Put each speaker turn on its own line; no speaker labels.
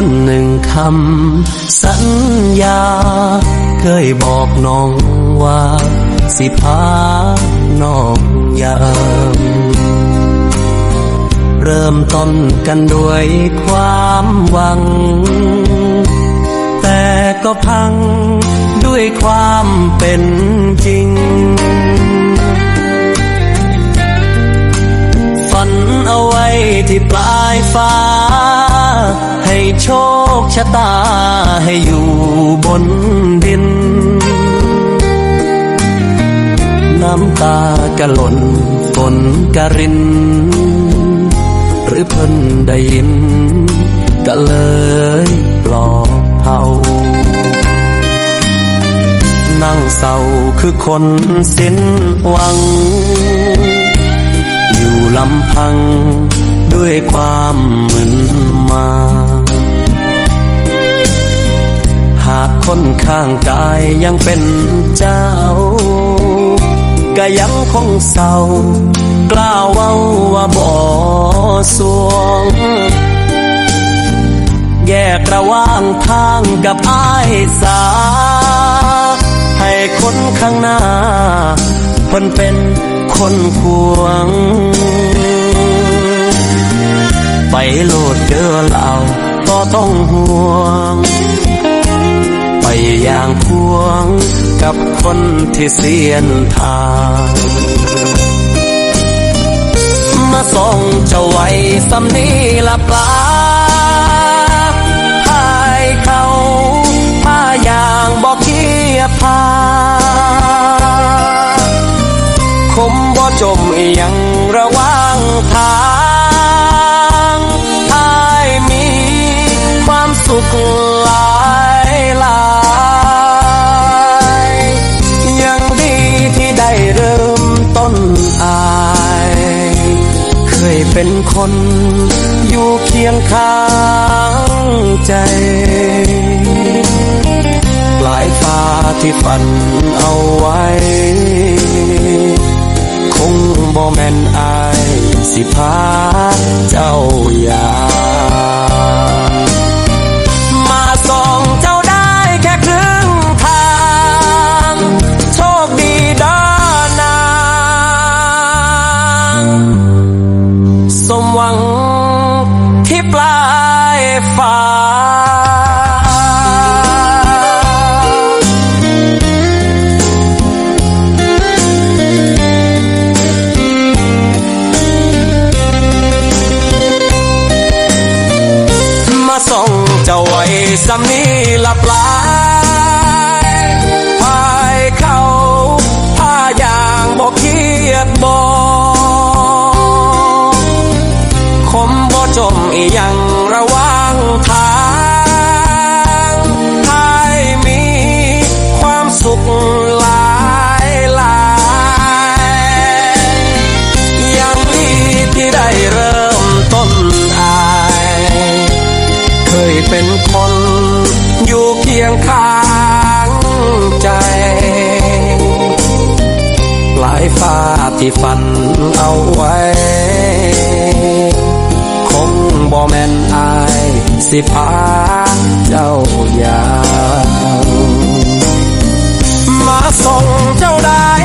คนหนึ่งคำสัญญา เคยบอกน้องว่า สิพาน้องยามเริ่มต้นกันด้วยความหวัง แต่ก็พังด้วยความเป็นจริงฝันเอาไว้ที่ปลายฟ้า ชะตาให้อยู่บนดิน น้ำตากะหล่นฝนกะริน หรือเพิ่นได้ยินก็เลยปลอบเฮานั่งเศร้าคือคนสิ้นหวัง อยู่ลำพังด้วยความมึนมา คนข้างกายยังเป็นเจ้า ก็ยังคงเศร้ากล้าเว้าว่าบ่สวง แยกระหว่างทางกับอ้ายสา ให้คนข้างหน้าเพิ่นเป็นคนควง ไปโลดเด้อเราก็ต้องห่วง อย่างพวงกับคนที่เสียนทาง มาส่งเจ้าไว้สำนีละปลาหายเขาผ้ายางบอกเกียพาคมบ่จมอีหยังระว่างทาง คนอยู่เคียงข้างใจ ปลายฟ้าที่ฝันเอาไว้ คงบ่แม่นอายสิพา ที่ปลายฟ้า มาส่งเจ้าไว้สำนีละปลา ยังระว่างทางให้มีความสุขหลายหลายยังดีที่ได้เริ่มต้นอาย เคยเป็นคนอยู่เคียงข้างใจปลายฟ้าที่ฝันเอาไว้ บ่แม่นอายสิพาเจ้าอย่าวมาส่งเจ้าได้